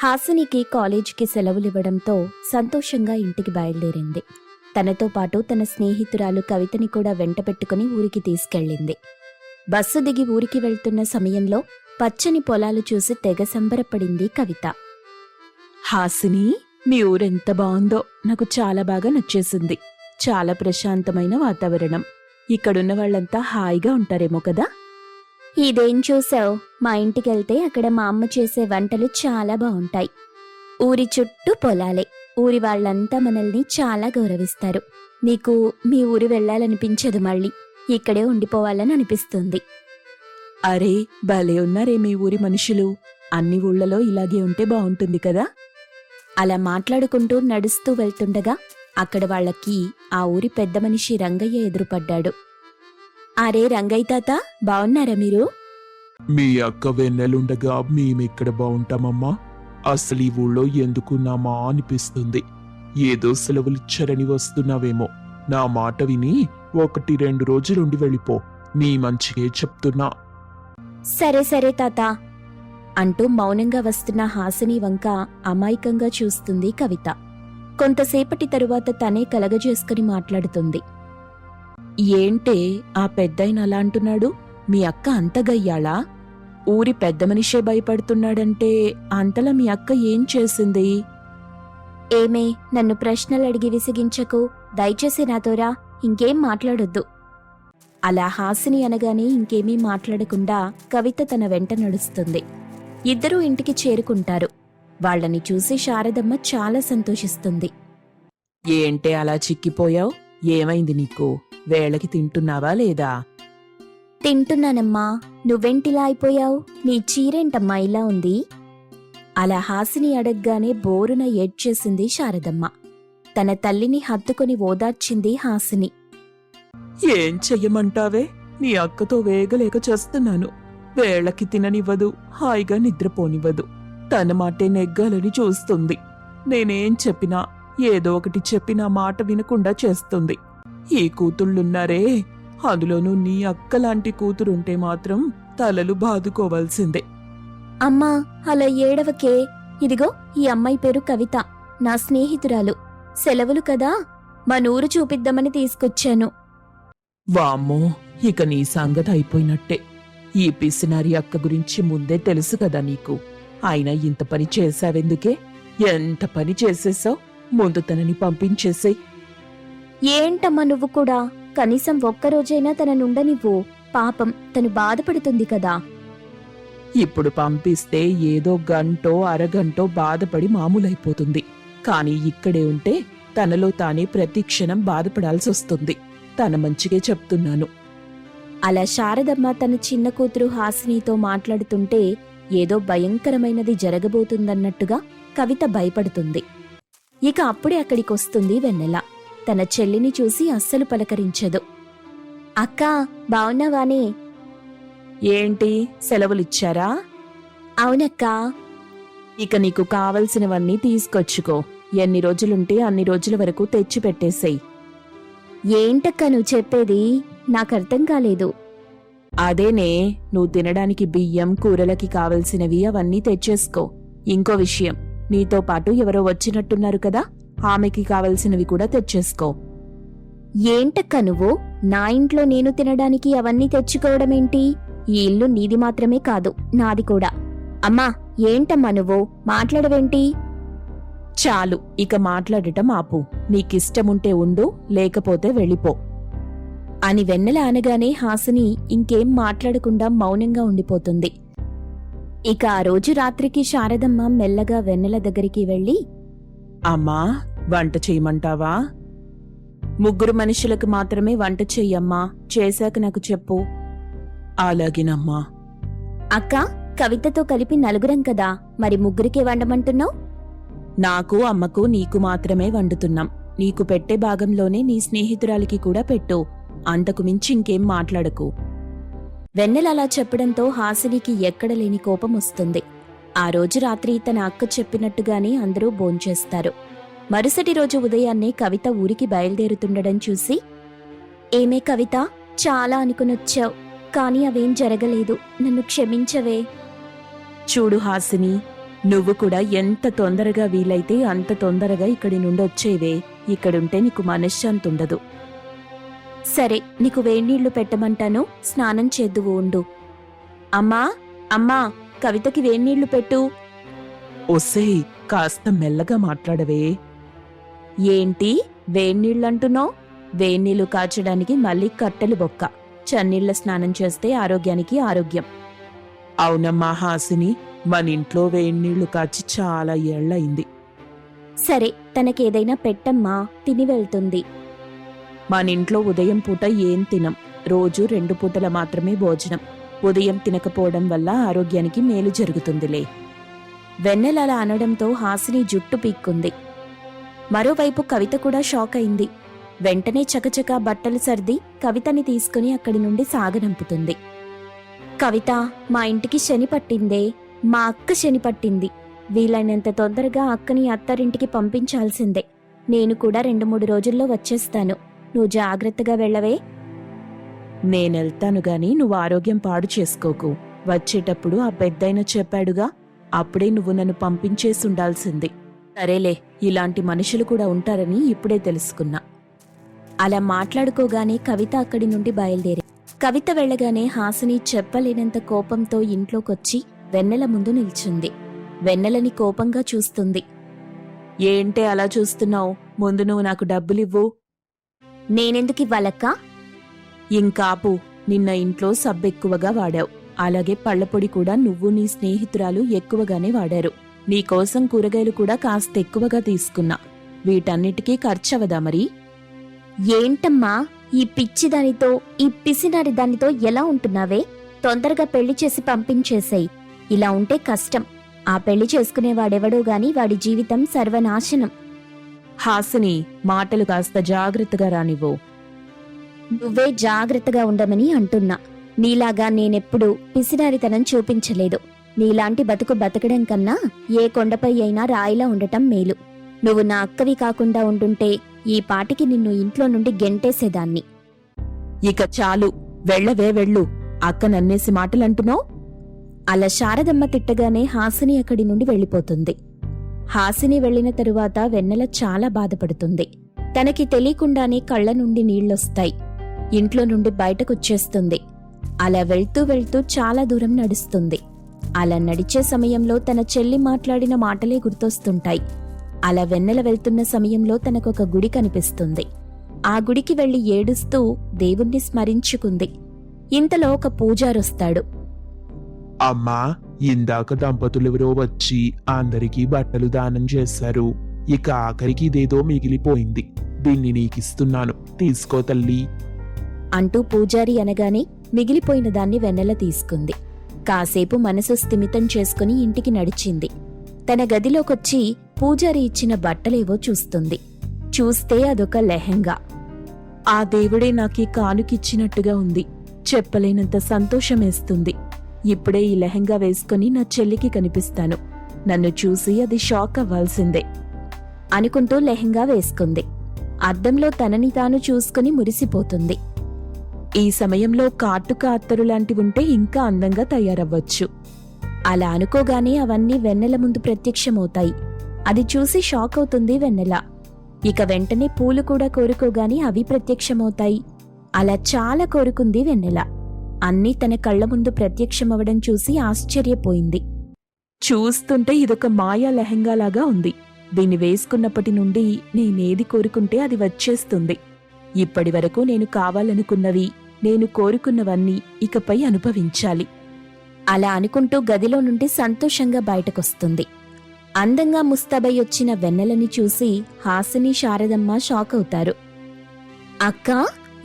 హాసినికి కాలేజీకి సెలవులివ్వడంతో సంతోషంగా ఇంటికి బయలుదేరింది. తనతో పాటు తన స్నేహితురాలు కవితని కూడా వెంట పెట్టుకుని ఊరికి తీసుకెళ్ళింది. బస్సు దిగి ఊరికి వెళ్తున్న సమయంలో పచ్చని పొలాలు చూసి తెగ సంబరపడింది కవిత. హాసిని మీ ఊరెంత బాగుందో నాకు చాలా బాగా నచ్చేసింది. చాలా ప్రశాంతమైన వాతావరణం. ఇక్కడున్న వాళ్ళంతా హాయిగా ఉంటారేమో కదా? ఇదేం చూసావు? మా ఇంటికెళ్తే అక్కడ మా అమ్మ చేసే వంటలు చాలా బాగుంటాయి ఊరి చుట్టూ పొలాలే. ఊరి వాళ్ళంతా మనల్ని చాలా గౌరవిస్తారు. నీకు మీ ఊరు వెళ్ళాలనిపించదు మళ్ళీ. ఇక్కడే ఉండిపోవాలని అనిపిస్తుంది. అరే భలే ఉన్నారే మీ ఊరి మనుషులు. అన్ని ఊళ్ళలో ఇలాగే ఉంటే బాగుంటుంది కదా? అలా మాట్లాడుకుంటూ నడుస్తూ వెళ్తుండగా అక్కడ వాళ్ళకి ఆ ఊరి పెద్ద మనిషి రంగయ్య ఎదురుపడ్డాడు. అరే రంగయ్య తాత బావున్నారా మీరు? మీ అక్క వెన్నెలుండగా మేమిక్కడ బాగుంటామమ్మా అసలు ఈ ఊళ్ళో ఎందుకున్నామా అనిపిస్తుంది? ఏదో సెలవులిచ్చారని వస్తున్నావేమో. నా మాట విని ఒకటి రెండు రోజులుండి వెళ్ళిపో. నీ మంచిగే చెప్తున్నా. సరే సరే తాత. అంటూ మౌనంగా వస్తున్న హాసిని వంక అమాయకంగా చూస్తుంది కవిత. కొంతసేపటి తరువాత తనే కలగజేసుకుని మాట్లాడుతుంది. ఏంటే ఆ పెద్దాయన అలా అంటున్నాడు? మీ అక్క అంత గయ్యాళా ఊరి పెద్ద మనిషే భయపడుతున్నాడంటే అంతలా మీ అక్క ఏం చేసింది? ఏమే నన్ను ప్రశ్నలు అడిగి విసిగించకు. దయచేసి నాతోరా ఇంకేం మాట్లాడొద్దు. అలా హాసిని అనగానే ఇంకేమీ మాట్లాడకుండా కవిత తన వెంట నడుస్తుంది. ఇద్దరూ ఇంటికి చేరుకుంటారు. వాళ్ళని చూసి శారదమ్మ చాలా సంతోషిస్తుంది. ఏంటే అలా చిక్కిపోయావు? ఏమైంది నీకు? వేళకి తింటున్నావా లేదా? తింటున్నానమ్మా. నువ్వెంటిలా అయిపోయావు? నీ చీరేంటమ్మా ఇలా ఉంది? అలా హాసిని అడగ్గానే బోరున ఏడ్చేసింది శారదమ్మ. తన తల్లిని హత్తుకొని ఓదార్చింది హాసిని. ఏం చెయ్యమంటావే? నీ అక్కతో వేగలేక చేస్తున్నాను. వేళకి తిననివ్వదు హాయిగా నిద్రపోనివ్వదు. తన మాటే నెగ్గాలని చూస్తుంది. నేనేం చెప్పినా ఏదో ఒకటి చెప్పి నా మాట వినకుండా చేస్తుంది. ఈ కూతుళ్ళున్నారే. అందులోనూ నీ అక్కలాంటి కూతురుంటే మాత్రం తలలు బాదుకోవాల్సిందే. అమ్మా అలా ఏడవకే. ఇదిగో ఈ అమ్మాయి పేరు కవిత. నా స్నేహితురాలు. సెలవులు కదా. మా నూరు చూపిద్దామని తీసుకొచ్చాను. వామ్మో ఇక నీ సంగతి అయిపోయినట్టే. ఈ పిసినారి అక్క గురించి ముందే తెలుసు కదా నీకు. అయినా ఇంత పని చేశావెందుకే? ఎంత పని చేసేసావు? ముందు తనని పంపించేసే ఏంటమ్మా నువ్వు కూడా? కనీసం ఒక్కరోజైనా తన నుండనివ్వు. పాపం తను బాధపడుతుంది కదా. ఇప్పుడు పంపిస్తే ఏదో గంటో అరగంటో బాధపడి మామూలైపోతుంది. కానీ ఇక్కడే ఉంటే తనలో తానే ప్రతి క్షణం బాధపడాల్సి వస్తుంది తన మంచిగే చెప్తున్నాను. అలా శారదమ్మ తన చిన్న కూతురు హాసినితో మాట్లాడుతుంటే ఏదో భయంకరమైనది జరగబోతుందన్నట్టుగా కవిత భయపడుతుంది. ఇక అప్పుడే అక్కడికొస్తుంది వెన్నెల. తన చెల్లిని చూసి అస్సలు పలకరించదు. అక్కా బావున్నావానే? ఏంటి? సెలవులిచ్చారా? అవునక్కా. ఇక నీకు కావలసినవన్నీ తీసుకొచ్చుకో. ఎన్ని రోజులుంటే అన్ని రోజుల వరకు తెచ్చి పెట్టేసేయ్ ఏంటక్కా నువ్వు చెప్పేది? నాకర్థం కాలేదు. అదేనే నువ్వు తినడానికి బియ్యం కూరలకి కావలసినవి అవన్నీ తెచ్చేసుకో. ఇంకో విషయం నీతో పాటు ఎవరో వచ్చినట్టున్నారు కదా? ఆమెకి కావలసినవి కూడా తెచ్చేసుకో. ఏంట నువ్వు? నా ఇంట్లో నేను తినడానికి అవన్నీ తెచ్చుకోవడమేంటి? ఈ ఇల్లు నీది మాత్రమే కాదు నాది కూడా. అమ్మా ఏంటమ్మా నువ్వు? మాట్లాడవేంటి? చాలు ఇక మాట్లాడటం ఆపు. నీకిష్టముంటే ఉండు లేకపోతే వెళ్ళిపో. అని వెన్నెల అనగానే హాసిని ఇంకేం మాట్లాడకుండా మౌనంగా ఉండిపోతుంది. ఇక ఆ రోజు రాత్రికి శారదమ్మ మెల్లగా వెన్నెల దగ్గరికి వెళ్ళి అమ్మా వంట చేయమంటావా? ముగ్గురు మనుషులకు మాత్రమే వంట చెయ్యమ్మా. చేశాక నాకు చెప్పు. అలాగేనమ్మా. అక్క కవితతో కలిపి నలుగురం కదా. మరి ముగ్గురికే వండమంటున్నావు? నాకు అమ్మకు నీకు మాత్రమే వండుతున్నాం. నీకు పెట్టే భాగంలోనే నీ స్నేహితురాలికి కూడా పెట్టు. అంతకు మించి ఇంకేం మాట్లాడకు. వెన్నెల అలా చెప్పడంతో హాసినికి ఎక్కడ లేని కోపం వస్తుంది. ఆ రోజు రాత్రి తన అక్క చెప్పినట్టుగానే అందరూ భోంచేస్తారు. మరుసటి రోజు ఉదయాన్నే కవిత ఊరికి బయలుదేరుతుండడం చూసి ఏమే కవిత చాలా అనుకునొచ్చావు కానీ అవేం జరగలేదు నన్ను క్షమించవే. చూడు హాసిని నువ్వు కూడా ఎంత తొందరగా వీలైతే అంత తొందరగా ఇక్కడి నుండి వచ్చేవే ఇక్కడుంటే నీకు మనశ్శాంతి ఉండదు. సరే నీకు వేణీళ్ళు పెట్టమంటాను స్నానం చేద్దువు ఉండు. అమ్మా అమ్మా కవితకి వేణీళ్ళు పెట్టు. ఒసేయ్ కాస్త మెల్లగా మాట్లాడవే. ఏంటి? వేణీళ్ళంటున్నావు? వేణీళ్ళు కాచడానికి మళ్ళీ కట్టెలు బొక్క. చన్నీళ్ళ స్నానం చేస్తే ఆరోగ్యానికి ఆరోగ్యం. అవునమ్మా హాసిని మన ఇంట్లో వేడినీళ్ళు కాచి చాలా ఏళ్ళయింది సరే తనకేదైనా పెట్టమ్మా తిని వెళ్తుంది. మన ఇంట్లో ఉదయం పూట ఏం తినం? రోజు రెండు పూటల మాత్రమే భోజనం. ఉదయం తినకపోవడం వల్ల ఆరోగ్యానికి మేలు జరుగుతుందిలే. వెన్నెల అలా అనడంతో హాసిని జుట్టు పీక్కుంది. మరోవైపు కవిత కూడా షాక్ అయింది. వెంటనే చకచకా బట్టలు సర్ది కవితని తీసుకుని అక్కడి నుండి సాగనంపుతుంది. కవిత మా ఇంటికి శని పట్టిందే మా అక్క శని పట్టింది. వీలైనంత తొందరగా అక్కని అత్తారింటికి పంపించాల్సిందే. నేను కూడా రెండు మూడు రోజుల్లో వచ్చేస్తాను. నువ్వు జాగ్రత్తగా వెళ్ళవే. నేనెళ్తాను గాని నువ్వు ఆరోగ్యం పాడు చేసుకోకు. వచ్చేటప్పుడు ఆ పెద్దయిన చెప్పాడుగా అప్పుడే నువ్వు నన్ను పంపించేసుండాల్సింది సరేలే ఇలాంటి మనుషులు కూడా ఉంటారని ఇప్పుడే తెలుసుకున్నా. అలా మాట్లాడుకోగానే కవిత అక్కడి నుండి బయలుదేరి. కవిత వెళ్ళగానే హాసిని చెప్పలేనంత కోపంతో ఇంట్లోకొచ్చి వెన్నెల ముందు నిల్చుంది. వెన్నెలని కోపంగా చూస్తుంది. ఏంటే అలా చూస్తున్నావు? ముందు నువ్వు నాకు డబ్బులివ్వు. నేనెందుకు ఇవ్వలక్క? ఇంకాపు నిన్న ఇంట్లో సబ్బెక్కువగా వాడావు. అలాగే పళ్ళపొడి కూడా నువ్వు నీ స్నేహితురాలు ఎక్కువగానే వాడారు. నీకోసం కూరగాయలు కూడా కాస్త ఎక్కువగా తీసుకున్నా. వీటన్నిటికీ ఖర్చవదా మరి? ఏంటమ్మా ఈ పిచ్చి దానితో ఈ పిసినారి దానితో ఎలా ఉంటున్నావే? తొందరగా పెళ్ళి చేసి పంపించేసేయ్. ఇలా ఉంటే కష్టం. ఆ పెళ్ళి చేసుకునేవాడెవడో గాని వాడి జీవితం సర్వనాశనం. హాసిని మాటలు కాస్త జాగ్రత్తగా రానివ్వు. నువ్వే జాగ్రత్తగా ఉండమని అంటున్నా. నీలాగా నేనెప్పుడు పిసినారితనం చూపించలేదు. నీలాంటి బతుకు బతకడం కన్నా ఏ కొండపై అయినా రాయిలా ఉండటం మేలు. నువ్వు నా అక్కవి కాకుండా ఉండుంటే ఈ పాటికి నిన్ను ఇంట్లో నుండి గెంటేసేదాన్ని. ఇక చాలు. వెళ్ళవే వెళ్ళు. అక్క నన్నేసి మాటలంటున్నావు? అలా శారదమ్మ తిట్టగానే హాసిని అక్కడి నుండి వెళ్ళిపోతుంది. హాసిని వెళ్ళిన తరువాత వెన్నెల చాలా బాధపడుతుంది. తనకి తెలియకుండానే కళ్ళ నుండి నీళ్ళొస్తాయి ఇంట్లో నుండి బయటకొచ్చేస్తుంది. అలా వెళ్తూ వెళ్తూ చాలా దూరం నడుస్తుంది. అలా నడిచే సమయంలో తన చెల్లి మాట్లాడిన మాటలే గుర్తొస్తుంటాయి. అలా వెన్నెల వెళ్తున్న సమయంలో తనకొక గుడి కనిపిస్తుంది. ఆ గుడికి వెళ్ళి ఏడుస్తూ దేవుణ్ణి స్మరించుకుంది. ఇంతలో ఒక పూజారొస్తాడు. అమ్మా ఇందాక దంపతులెవరో వచ్చి అందరికీ బట్టలు దానం చేశారు. ఇక ఆఖరికి ఇదేదో మిగిలిపోయింది. దీన్ని నీకిస్తున్నాను. తీసుకో తల్లి. అంటూ పూజారి అనగానే మిగిలిపోయిన దాన్ని వెన్నెల తీసుకుంది. కాసేపు మనసు స్థిమితం చేసుకుని ఇంటికి నడిచింది. తన గదిలోకొచ్చి పూజారి ఇచ్చిన బట్టలేవో చూస్తుంది. చూస్తే అదొక లెహెంగా. ఆ దేవుడే నాకీ కానుకిచ్చినట్టుగా ఉంది. చెప్పలేనంత సంతోషమేస్తుంది. ఇప్పుడే ఈ లెహంగా వేసుకుని నా చెల్లికి కనిపిస్తాను. నన్ను చూసి అది షాక్ అవ్వాల్సిందే. అనుకుంటూ లెహంగా వేసుకుంది. అద్దంలో తనని తాను చూసుకుని మురిసిపోతుంది. ఈ సమయంలో కాటుక అత్తరు లాంటివుంటే ఇంకా అందంగా తయారవ్వచ్చు. అలా అనుకోగానే అవన్నీ వెన్నెల ముందు ప్రత్యక్షమవుతాయి. అది చూసి షాక్ అవుతుంది వెన్నెల. ఇక వెంటనే పూలు కూడా కోరుకోగానే అవి ప్రత్యక్షమవుతాయి. అలా చాలా కోరుకుంది వెన్నెల. అన్నీ తన కళ్ళ ముందు ప్రత్యక్షమవడం చూసి ఆశ్చర్యపోయింది. చూస్తుంటే ఇదొక మాయా లెహంగాలాగా ఉంది. దీన్ని వేసుకున్నప్పటి నుండి నేనేది కోరుకుంటే అది వచ్చేస్తుంది. ఇప్పటి వరకు నేను కావాలనుకున్నవి నేను కోరుకున్నవన్నీ ఇకపై అనుభవించాలి. అలా అనుకుంటూ గదిలో నుండి సంతోషంగా బయటకొస్తుంది. అందంగా ముస్తాబై వచ్చిన వెన్నెలని చూసి హాసిని శారదమ్మ షాక్ అవుతారు అక్క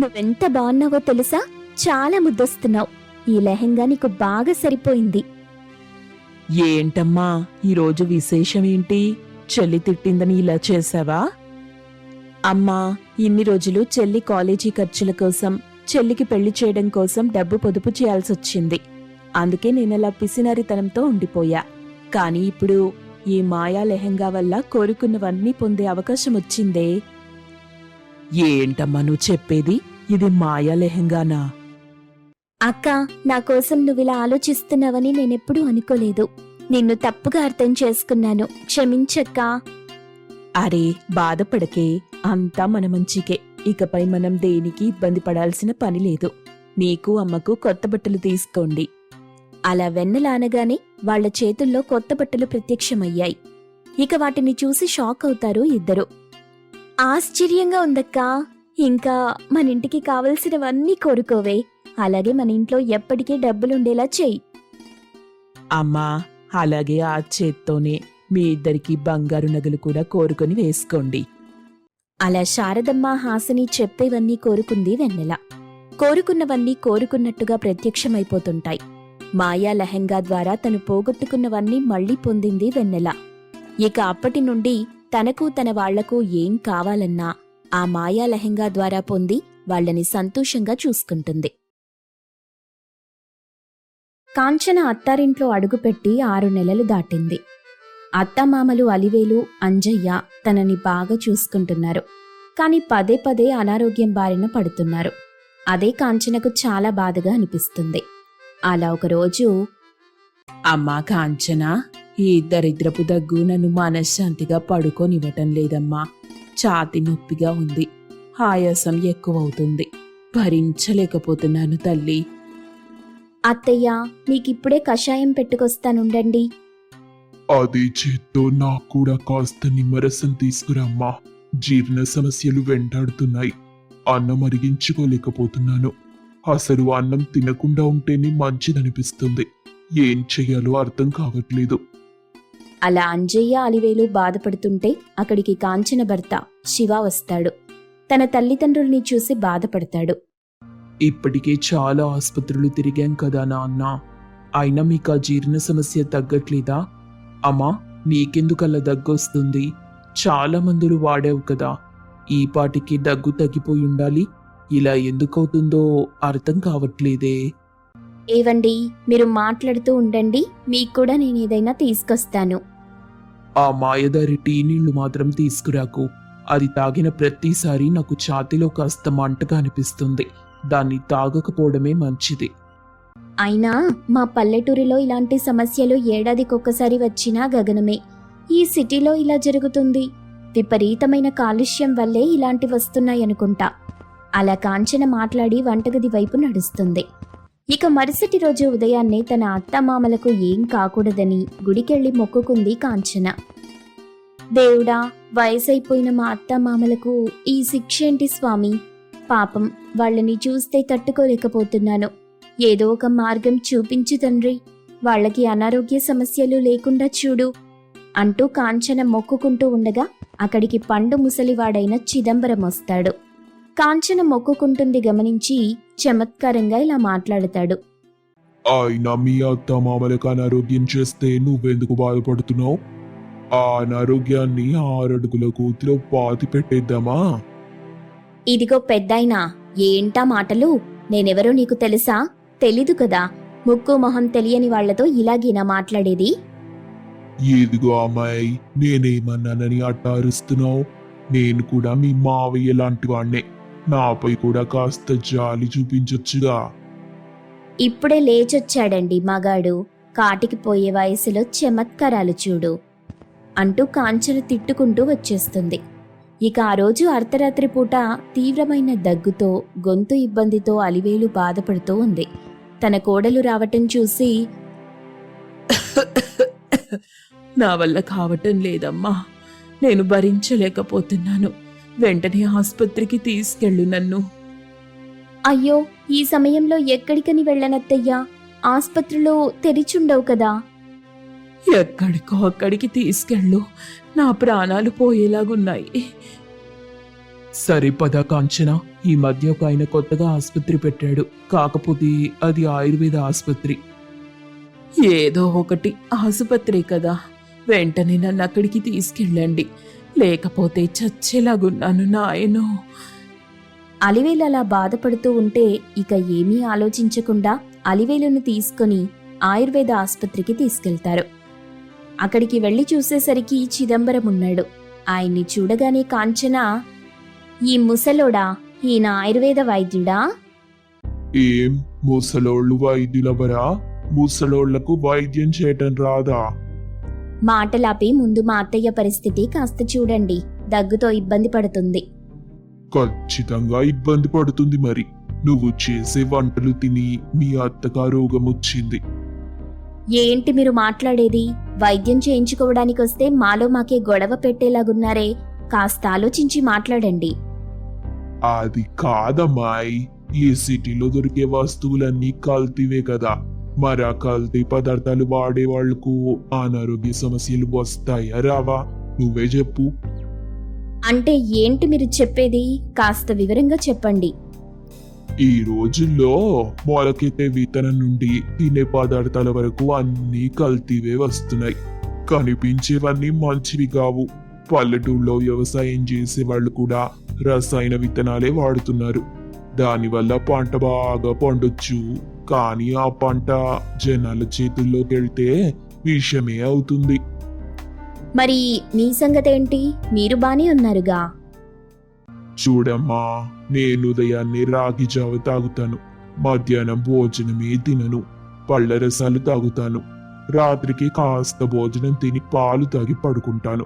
నువ్వెంత బాగున్నావో తెలుసా? చాలా ముద్దొస్తున్నావు. ఈ లెహంగా నీకు బాగా సరిపోయింది. ఏంటమ్మా ఈరోజు విశేషమేంటి? చెల్లి తిట్టిందని ఇలా చేశావా అమ్మా ఇన్ని రోజులు చెల్లి కాలేజీ ఖర్చుల కోసం చెల్లికి పెళ్ళి చేయడం కోసం డబ్బు పొదుపు చేయాల్సొచ్చింది. అందుకే నేనలా పిసినరితనంతో ఉండిపోయా. కానీ ఇప్పుడు ఈ మాయా లెహంగా వల్ల కోరుకున్నవన్నీ పొందే అవకాశం వచ్చిందే ఏంటమ్మా నువ్వు చెప్పేది? ఇది మాయా లెహంగానా అక్క నా కోసం నువ్విలా ఆలోచిస్తున్నావని నేనెప్పుడూ అనుకోలేదు. నిన్ను తప్పుగా అర్థం చేసుకున్నాను. క్షమించక్కా. అరే బాధపడకే. అంతా మన మంచికే. ఇకపై మనం దేనికి ఇబ్బంది పడాల్సిన పని లేదు. నీకు అమ్మకు కొత్త బట్టలు తీసుకోండి. అలా వెన్నలానగానే వాళ్ళ చేతుల్లో కొత్త బట్టలు ప్రత్యక్షమయ్యాయి. ఇక వాటిని చూసి షాక్ అవుతారు ఇద్దరు. ఆశ్చర్యంగా ఉందక్కా. ఇంకా మన ఇంటికి కావలసినవన్నీ కోరుకోవే. అలాగే మన ఇంట్లో ఎప్పటికీ డబ్బులుండేలా చెయ్యి అమ్మా అలాగే ఆ చేత్తోనే మీ ఇద్దరికి బంగారు నగలు కూడా కోరుకొని వేసుకోండి. అలా శారదమ్మ హాసిని చెప్పేవన్నీ కోరుకుంది వెన్నెల. కోరుకున్నవన్నీ కోరుకున్నట్టుగా ప్రత్యక్షమైపోతుంటాయి. మాయా లెహంగా ద్వారా తను పోగొట్టుకున్నవన్నీ మళ్ళీ పొందింది వెన్నెల. ఇక అప్పటి నుండి తనకు తన వాళ్ళకు ఏం కావాలన్నా ఆ మాయా లెహంగా ద్వారా పొంది వాళ్ళని సంతోషంగా చూసుకుంటుంది. కాంచన అత్తారింట్లో అడుగుపెట్టి ఆరు నెలలు దాటింది. అత్తమామలు అలివేలు అంజయ్య తనని బాగా చూసుకుంటున్నారు. కాని పదే పదే అనారోగ్యం బారిన పడుతున్నారు. అదే కాంచనకు చాలా బాధగా అనిపిస్తుంది. అలా ఒకరోజు అమ్మా కాంచనా ఈ దరిద్రపు దగ్గు నన్ను మనశ్శాంతిగా పడుకోనివ్వటం లేదమ్మా. ఛాతి నొప్పిగా ఉంది. ఆయాసం ఎక్కువవుతుంది. భరించలేకపోతున్నాను తల్లి. అత్తయ్య మీకిప్పుడే కషాయం పెట్టుకొస్తానుండండి. అదే చేత్తో నాకు కూడా కాస్త నిమ్మరసం తీసుకురమ్మా. జీర్ణ సమస్యలు వెంటాడుతున్నాయి. అన్నం అరిగించుకోలేకపోతున్నాను అసలు అన్నం తినకుండా ఉంటేనే మంచిదనిపిస్తుంది. ఏం చెయ్యాలో అర్థం కావట్లేదు. అలా అంజయ్య అలివేలు బాధపడుతుంటే అక్కడికి కాంచన భర్త శివ వస్తాడు. తన తల్లిదండ్రుల్ని చూసి బాధపడతాడు. ఇప్పటికే చాలా ఆసుపత్రులు తిరిగాం కదా నాన్న. అయినా మీకు ఆ జీర్ణ సమస్య తగ్గట్లేదా? అమ్మా నీకెందుకలా దగ్గొస్తుంది? చాలా మందులు వాడావు కదా. ఈ పాటికి దగ్గు తగ్గిపోయి ఉండాలి ఇలా ఎందుకవుతుందో అర్థం కావట్లేదే. ఏవండి మీరు మాట్లాడుతూ ఉండండి. మీకు కూడా నేను ఏదైనా తీసుకొస్తాను. ఆ మాయదారి టీ నీళ్ళు మాత్రం తీసుకురాకు. అది తాగిన ప్రతిసారి నాకు ఛాతిలో కాస్త మంటగా అనిపిస్తుంది. దాన్ని తాగకపోవడమే మంచిది. అయినా మా పల్లెటూరిలో ఇలాంటి సమస్యలు ఏడాదికొక్కసారి వచ్చినా గగనమే. ఈ సిటీలో ఇలా జరుగుతుంది. విపరీతమైన కాలుష్యం వల్లే ఇలాంటి వస్తున్నాయనుకుంటా. అలా కాంచన మాట్లాడి వంటగది వైపు నడుస్తుంది. ఇక మరుసటి రోజు ఉదయాన్నే తన అత్తమామలకు ఏం కాకూడదని గుడికెళ్ళి మొక్కుకుంది కాంచన. దేవుడా వయసైపోయిన మా అత్తమామలకు ఈ శిక్ష ఏంటి స్వామి? పాపం వాళ్ళని చూస్తే తట్టుకోలేకపోతున్నాను. ఏదో ఒక మార్గం చూపించు తండ్రి. వాళ్ళకి అనారోగ్య సమస్యలు లేకుండా చూడు. అంటూ కాంచన మొక్కుకుంటూ ఉండగా అక్కడికి పండు ముసలివాడైన చిదంబరం వస్తాడు. కాంచన మొక్కుకుంటుంది గమనించి చమత్కారంగా ఇలా మాట్లాడతాడు. అయినా మీ అత్త మామలకు అనారోగ్యం చేస్తే నువ్వెందుకు బాధపడుతున్నావు? ఆ అనారోగ్యాన్ని ఆరడుగుల కూతిలో పాతి పెట్టేద్దామా? ఇదిగో పెద్దాయినా ఏంటా మాటలు? నేనెవరో నీకు తెలుసా? తెలీదు కదా. ముక్కు మొహం తెలియని వాళ్ళతో ఇలాగేనా మాట్లాడేది? ఏదిగో అమ్మాయి నేనేమన్నానని అట్ట అరుస్తున్నావు నేను కూడా మీ మావయ్య లాంటి వాణ్ణే. నాపై కూడా కాస్త జాలి చూపించొచ్చుగా. ఇప్పుడే లేచొచ్చాడండి మగాడు. కాటికి పోయే వయసులో చమత్కారాలు చూడు అంటూ కాంచన తిట్టుకుంటూ వచ్చేస్తుంది. ఇక ఆ రోజు అర్ధరాత్రి పూట తీవ్రమైన దగ్గుతో గొంతు ఇబ్బందితో అలివేలు బాధపడుతూ ఉంది. తన కోడలు రావటం చూసి నా వల్ల కావటం లేదమ్మా. నేను భరించలేకపోతున్నాను. వెంటనే ఆసుపత్రికి తీసుకెళ్ళు నన్ను. అయ్యో ఈ సమయంలో ఎక్కడికని వెళ్ళనత్తయ్యా? ఆస్పత్రిలో తెరిచుండవు కదా. ఎక్కడికో అక్కడికి తీసుకెళ్ళు. నా ప్రాణాలు పోయేలాగున్నాయి. సరే పద కాంచన. ఈ మధ్య ఒక ఆయన కొత్తగా ఆసుపత్రి పెట్టాడు. కాకపోతే అది ఆయుర్వేద ఆసుపత్రి. ఏదో ఒకటి ఆసుపత్రి కదా. వెంటనే నన్ను అక్కడికి తీసుకెళ్ళండి. లేకపోతే చచ్చేలాగున్నాను నాయనో. అలివేలు అలా బాధపడుతూ ఉంటే ఇక ఏమీ ఆలోచించకుండా అలివేలును తీసుకుని ఆయుర్వేద ఆస్పత్రికి తీసుకెళ్తారు. అక్కడికి వెళ్ళి చూసేసరికి చిదంబరం ఉన్నాడు ఆయన్ని చూడగానే కాంచన ఈ ముసలోడా? ఈయన ఆయుర్వేద వైద్యుడా? ఏం? ముసలోళ్ళు వైద్యులవరా? ముసలోళ్ళకు వైద్యం చేయటం రాదా? మాటలాపి ముందు మా అత్తయ్య పరిస్థితి కాస్త చూడండి. దగ్గుతో ఇబ్బంది పడుతుంది. ఖచ్చితంగా ఇబ్బంది పడుతుంది మరి. నువ్వు చేసే వంటలు తిని మీ అత్తగా రోగం వచ్చింది. ఏంటి మీరు మాట్లాడేది? వైద్యం చేయించుకోవడానికి వస్తే మాలో మాకే గొడవ పెట్టేలాగున్నారే. కాస్త ఆలోచించి మాట్లాడండి. అది కాదమ్మాయి ఈ సిటీలో దొరికే వస్తువులన్నీ కల్తీవే కదా. మరి ఆ కల్తీ పదార్థాలు వాడే వాళ్ళకు అనారోగ్య సమస్యలు వస్తాయా రావా? నువ్వే చెప్పు. అంటే ఏంటి మీరు చెప్పేది? కాస్త వివరంగా చెప్పండి. ఈ రోజుల్లో మొలకెత్తే విత్తనం నుండి తినే పదార్థాల వరకు అన్నీ కల్తీవే వస్తున్నాయి. కనిపించేవన్నీ మంచివి కావు. పల్లెటూళ్ళలో వ్యవసాయం చేసే వాళ్ళు కూడా రసాయన విత్తనాలే వాడుతున్నారు. దానివల్ల పంట బాగా పండొచ్చు. కానీ ఆ పంట జనాల చేతుల్లోకి వెళ్తే విషమే అవుతుంది. మరి మీ సంగతేంటి మీరు బానే ఉన్నారుగా. చూడమ్మా నేను ఉదయాన్నే రాగి జావ తాగుతాను. మధ్యాహ్నం భోజనమే తినను. పళ్ళ రసాలు తాగుతాను. రాత్రికి కాస్త భోజనం తిని పాలు తాగి పడుకుంటాను.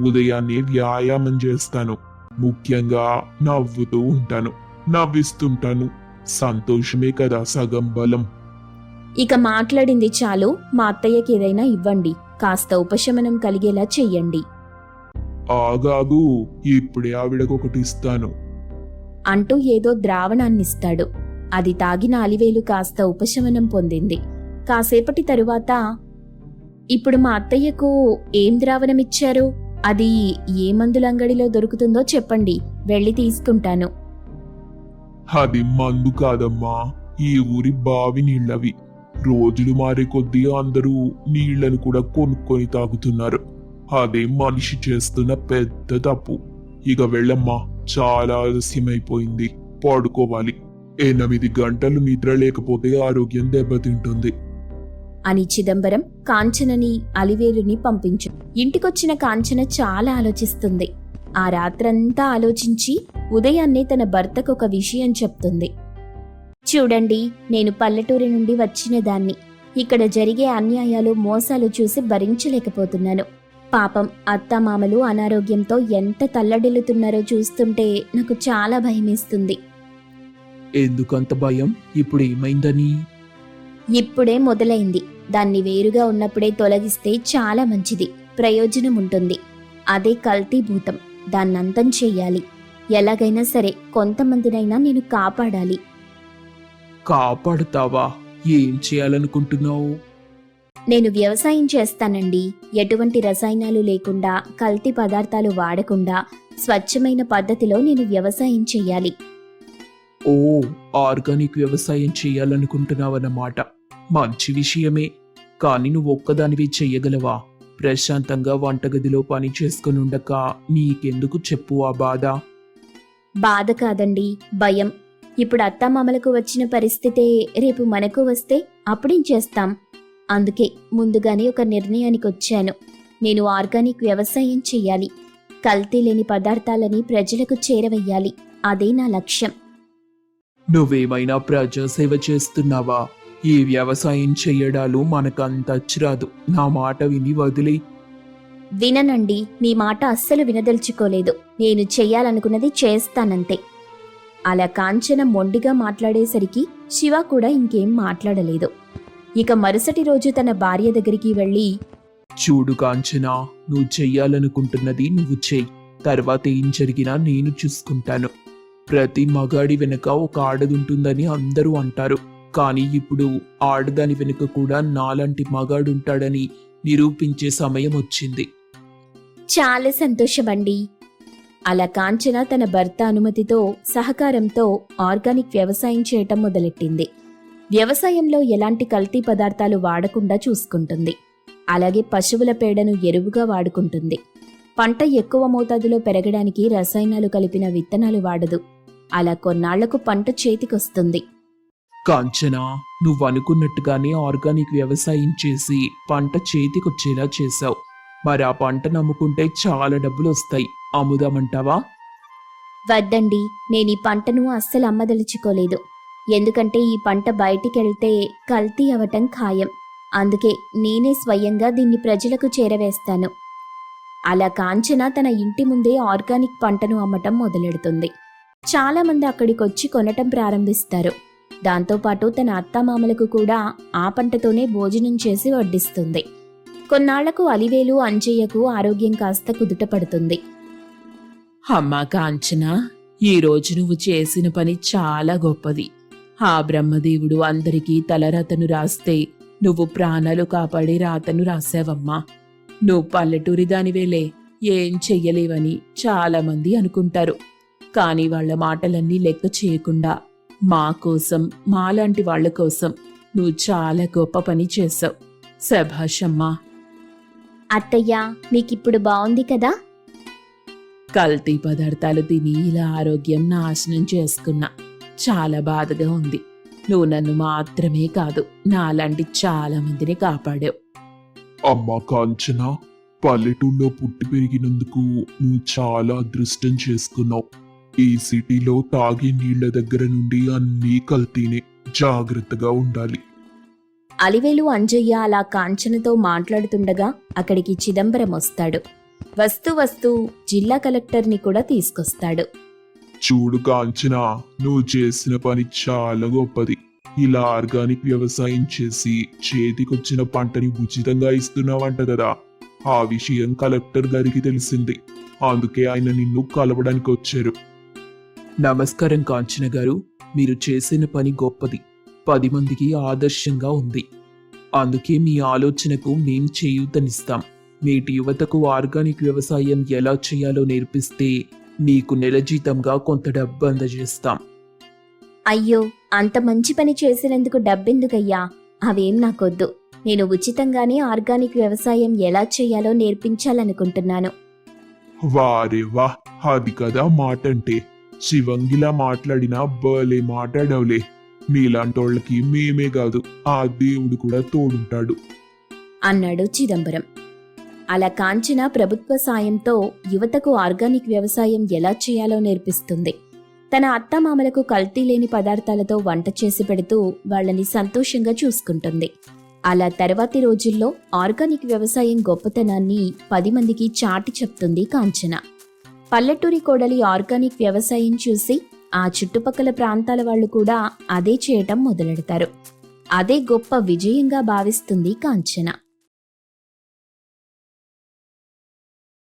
ఉదయాన్నే వ్యాయామం చేస్తాను. ముఖ్యంగా నవ్వుతూ ఉంటాను. నవ్విస్తుంటాను. సంతోషమే కదా సగం బలం. ఇక మాట్లాడింది చాలు. మా అత్తయ్యకి ఏదైనా ఇవ్వండి. కాస్త ఉపశమనం కలిగేలా చెయ్యండి. ఆగాగు. ఇప్పుడే ఆవిడకొకటి ఇస్తాను. అంటూ ఏదో ద్రావణాన్నిస్తాడు. అది తాగిన అలివేలు కాస్త ఉపశమనం పొందింది. కాసేపటి తరువాత ఇప్పుడు మా అత్తయ్యకు ఏం ద్రావణమిచ్చారు? అది ఏ మందులంగడిలో దొరుకుతుందో చెప్పండి. వెళ్ళి తీసుకుంటాను. అది మందు కాదమ్మా. ఈ ఊరి బావి నీళ్ళవి. రోజులు మారే కొద్దీ అందరూ నీళ్ళను కూడా కొనుక్కొని తాగుతున్నారు. అదే మనిషి చేస్తున్న పెద్ద తప్పు. ఇక వెళ్ళమ్మా చాలా ఆలస్యమైపోయింది. పడుకోవాలి. ఎనిమిది గంటలు నిద్ర లేకపోతే ఆరోగ్యం దెబ్బతింటుంది. అని చిదంబరం కాంచనని అలివేలుని పంపించు. ఇంటికొచ్చిన కాంచన చాలా ఆలోచిస్తుంది. ఆ రాత్రంతా ఆలోచించి ఉదయాన్నే తన భర్తకు ఒక విషయం చెప్తుంది. చూడండి నేను పల్లెటూరి నుండి వచ్చిన దాన్ని ఇక్కడ జరిగే అన్యాయాలు మోసాలు చూసి భరించలేకపోతున్నాను. పాపం అత్తమామలు అనారోగ్యంతో ఎంత తల్లడిల్లుతున్నారో చూస్తుంటే నాకు చాలా భయమేస్తుంది. ఎందుకంత భయం? ఇప్పుడు ఏమైందని? ఇప్పుడే మొదలైంది. దాన్ని వేరుగా ఉన్నప్పుడే తొలగిస్తే చాలా మంచిది. ప్రయోజనం ఉంటుంది అదే కల్తీ భూతం. దాన్నంతం చెయ్యాలి ఎలాగైనా సరే కొంతమందినైనా నేను కాపాడాలి. కాపాడుతావా? ఏం చేయాలనుకుంటున్నావు? నేను వ్యవసాయం చేస్తానండి. ఎటువంటి రసాయనాలు లేకుండా కల్తీ పదార్థాలు వాడకుండా స్వచ్ఛమైన పద్ధతిలో నేను వ్యవసాయం చెయ్యాలి ఓ ఆర్గానిక్ వ్యవసాయం చేయాలనుకుంటున్నావన్నమాట. మంచి విషయమే. కానీ నువ్వు ఒక్కదానివి చెయ్యగలవా ప్రశాంతంగా వంటగదిలో పని చేసుకుని ఉండక నీకెందుకు చెప్పు ఆ బాధ? బాధ కాదండి భయం. ఇప్పుడు అత్తమామలకు వచ్చిన పరిస్థితే రేపు మనకు వస్తే అప్పుడేం చేస్తాం? అందుకే ముందుగానే ఒక నిర్ణయానికి వచ్చాను నేను ఆర్గానిక్ వ్యవసాయం చెయ్యాలి కల్తీ లేని పదార్థాలని ప్రజలకు చేరవెయ్యాలి. అదే నా లక్ష్యం. నువ్వేమైనా ప్రజాసేవ చేస్తున్నావా? ఈ వ్యవసాయం చెయ్యడాలు మనకంత అచ్చిరాదు. నా మాట విని వదిలే. విననండి మీ మాట అస్సలు వినదలుచుకోలేదు. నేను చెయ్యాలనుకున్నది చేస్తానంతే. అలా కాంచన మొండిగా మాట్లాడేసరికి శివ కూడా ఇంకేం మాట్లాడలేదు. ఇక మరుసటి రోజు తన భార్య దగ్గరికి వెళ్ళి చూడు కాంచనా నువ్వు చెయ్యాలనుకుంటున్నది నువ్వు చెయ్యి తర్వాత ఏం జరిగినా నేను చూసుకుంటాను. ప్రతి మగాడి వెనుక ఒక ఆడదుంటుందని అందరూ అంటారు. కానీ ఇప్పుడు ఆడదాని వెనుక కూడా నాలాంటి మగాడుంటాడని నిరూపించే సమయం వచ్చింది. చాలా సంతోషమండి. అలా కాంచన తన భర్త అనుమతితో సహకారంతో ఆర్గానిక్ వ్యవసాయం చేయటం మొదలెట్టింది. వ్యవసాయంలో ఎలాంటి కల్తీ పదార్థాలు వాడకుండా చూసుకుంటుంది. అలాగే పశువుల పేడను ఎరువుగా వాడుకుంటుంది. పంట ఎక్కువ మోతాదులో పెరగడానికి రసాయనాలు కలిపిన విత్తనాలు వాడదు. అలా కొన్నాళ్ళకు పంట చేతికొస్తుంది. కాంచనా నువ్వు అనుకున్నట్టుగానే ఆర్గానిక్ వ్యవసాయం చేసి పంట చేతికొచ్చేలా చేశావు. మరి ఆ పంట నమ్ముకుంటే చాలా డబ్బులు వస్తాయి అమ్ముదామంటావా? వద్దండి నేను ఈ పంటను అస్సలు అమ్మదలుచుకోలేదు. ఎందుకంటే ఈ పంట బయటికెళ్తే కల్తీ అవటం ఖాయం. అందుకే నేనే స్వయంగా దీన్ని ప్రజలకు చేరవేస్తాను. అలా కాంచన తన ఇంటి ముందే ఆర్గానిక్ పంటను అమ్మటం మొదలెడుతుంది. చాలా మంది అక్కడికొచ్చి కొనటం ప్రారంభిస్తారు. దాంతోపాటు తన అత్తమామలకు కూడా ఆ పంటతోనే భోజనం చేసి వడ్డిస్తుంది. కొన్నాళ్ళకు అలివేలు అంజయ్యకు ఆరోగ్యం కాస్త కుదుట పడుతుంది అమ్మా కాంచన ఈ రోజు నువ్వు చేసిన పని చాలా గొప్పది. ఆ బ్రహ్మదేవుడు అందరికీ తలరాతను రాస్తే నువ్వు ప్రాణాలు కాపాడే రాతను రాసావమ్మా. నువ్వు పల్లెటూరి దానివేలే ఏం చెయ్యలేవని చాలామంది అనుకుంటారు. కానీ వాళ్ళ మాటలన్నీ లెక్క చేయకుండా మా కోసం మాలాంటి వాళ్ళ కోసం నువ్వు చాలా గొప్ప పని చేసావు శభాషమ్మా అత్తయ్య మీకిప్పుడు బాగుంది కదా? కల్తీ పదార్థాలు తిని ఇలా ఆరోగ్యం నాశనం చేసుకున్నా. చాలా బాధగా ఉంది. నువ్వు నన్ను మాత్రమే కాదు నాలాంటి చాలా మందిని కాపాడావు. అమ్మా కాంచన పల్లెటూళ్ళలో పుట్టి పెరిగినందుకు నువ్వు చాలా అదృష్టం చేసుకున్నావు. ఈ సిటీలో తాగే నీళ్ళ దగ్గర నుండి అన్నీ కల్తీనే. జాగ్రత్తగా ఉండాలి. అలివేలు అంజయ్య అలా కాంచనతో మాట్లాడుతుండగా అక్కడికి చిదంబరం వస్తాడు. వస్తూ వస్తూ జిల్లా కలెక్టర్ని కూడా తీసుకొస్తాడు. చూడు కాంచన నువ్వు చేసిన పని చాలా గొప్పది. ఇలా ఆర్గానిక్ వ్యవసాయం చేసి చేతికొచ్చిన పంటని ఉచితంగా ఇస్తున్నావంట కదా. ఆ విషయం కలెక్టర్ గారికి తెలిసింది. అందుకే ఆయన నిన్ను కలవడానికి వచ్చారు నమస్కారం కాంచన గారు మీరు చేసిన పని గొప్పది. పది మందికి ఆదర్శంగా ఉంది. అందుకే మీ ఆలోచనకు మేం చేయూతనిస్తాం. నేటి యువతకు ఆర్గానిక్ వ్యవసాయం ఎలా చేయాలో నేర్పిస్తే నీకు నెల జీతంగా కొంత డబ్బు అందజేస్తాం. అయ్యో అంత మంచి పని చేసినందుకు డబ్బెందుకయ్యా? అవేం నాకొద్దు. నేను ఉచితంగానే ఆర్గానిక్ వ్యవసాయం ఎలా చేయాలో నేర్పించాలనుకుంటున్నాను. వారే వా అది కదా మాట అంటే శివంగిలా మాట్లాడినా భలే మాట్లాడవులే. నీలాంటోళ్ళకి మేమే కాదు ఆ దేవుడు కూడా తోడుంటాడు. అన్నాడు చిదంబరం. అలా కాంచన ప్రభుత్వ సాయంతో యువతకు ఆర్గానిక్ వ్యవసాయం ఎలా చేయాలో నేర్పిస్తుంది. తన అత్తమామలకు కల్తీ లేని పదార్థాలతో వంట చేసి పెడుతూ వాళ్ళని సంతోషంగా చూసుకుంటుంది. అలా తర్వాతి రోజుల్లో ఆర్గానిక్ వ్యవసాయం గొప్పతనాన్ని పది మందికి చాటి చెప్తుంది కాంచన. పల్లెటూరి కోడలి ఆర్గానిక్ వ్యవసాయం చూసి ఆ చుట్టుపక్కల ప్రాంతాల వాళ్ళు కూడా అదే చేయటం మొదలెడతారు. అదే గొప్ప విజయంగా భావిస్తుంది కాంచన.